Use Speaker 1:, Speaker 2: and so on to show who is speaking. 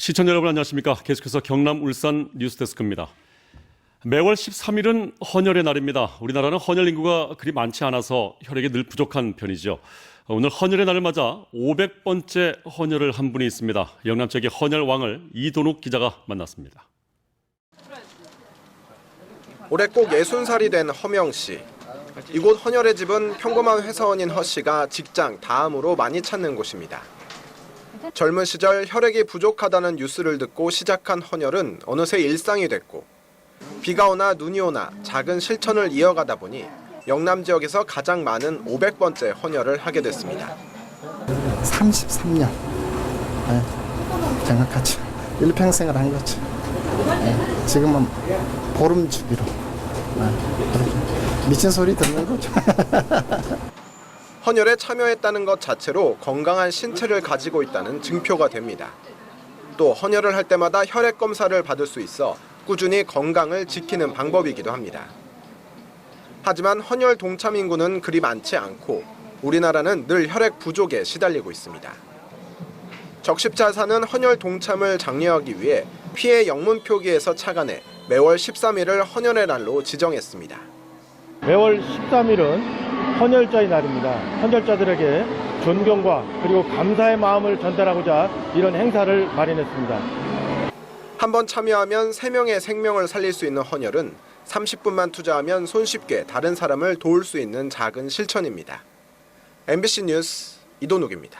Speaker 1: 시청자 여러분 안녕하십니까? 계속해서 경남 울산 뉴스데스크입니다. 매월 13일은 헌혈의 날입니다. 우리나라는 헌혈 인구가 그리 많지 않아서 혈액이 늘 부족한 편이죠. 오늘 헌혈의 날을 맞아 500번째 헌혈을 한 분이 있습니다. 영남 지역의 헌혈 왕을 이도욱 기자가 만났습니다.
Speaker 2: 올해 꼭 60살이 된 허명 씨. 이곳 헌혈의 집은 평범한 회사원인 허 씨가 직장 다음으로 많이 찾는 곳입니다. 젊은 시절 혈액이 부족하다는 뉴스를 듣고 시작한 헌혈은 어느새 일상이 됐고 비가 오나 눈이 오나 작은 실천을 이어가다 보니 영남 지역에서 가장 많은 500번째 헌혈을 하게 됐습니다.
Speaker 3: 33년. 네, 정확하죠. 일평생을 한 거죠. 네, 지금은 보름 주기로. 네, 미친 소리 듣는 거죠.
Speaker 2: 헌혈에 참여했다는 것 자체로 건강한 신체를 가지고 있다는 증표가 됩니다. 또 헌혈을 할 때마다 혈액 검사를 받을 수 있어 꾸준히 건강을 지키는 방법이기도 합니다. 하지만 헌혈 동참 인구는 그리 많지 않고 우리나라는 늘 혈액 부족에 시달리고 있습니다. 적십자사는 헌혈 동참을 장려하기 위해 피해 영문 표기에서 착안해 매월 13일을 헌혈의 날로 지정했습니다.
Speaker 4: 매월 13일은 헌혈자의 날입니다. 헌혈자들에게 존경과 그리고 감사의 마음을 전달하고자 이런 행사를 마련했습니다.
Speaker 2: 한 번 참여하면 3명의 생명을 살릴 수 있는 헌혈은 30분만 투자하면 손쉽게 다른 사람을 도울 수 있는 작은 실천입니다. MBC 뉴스 이도욱입니다.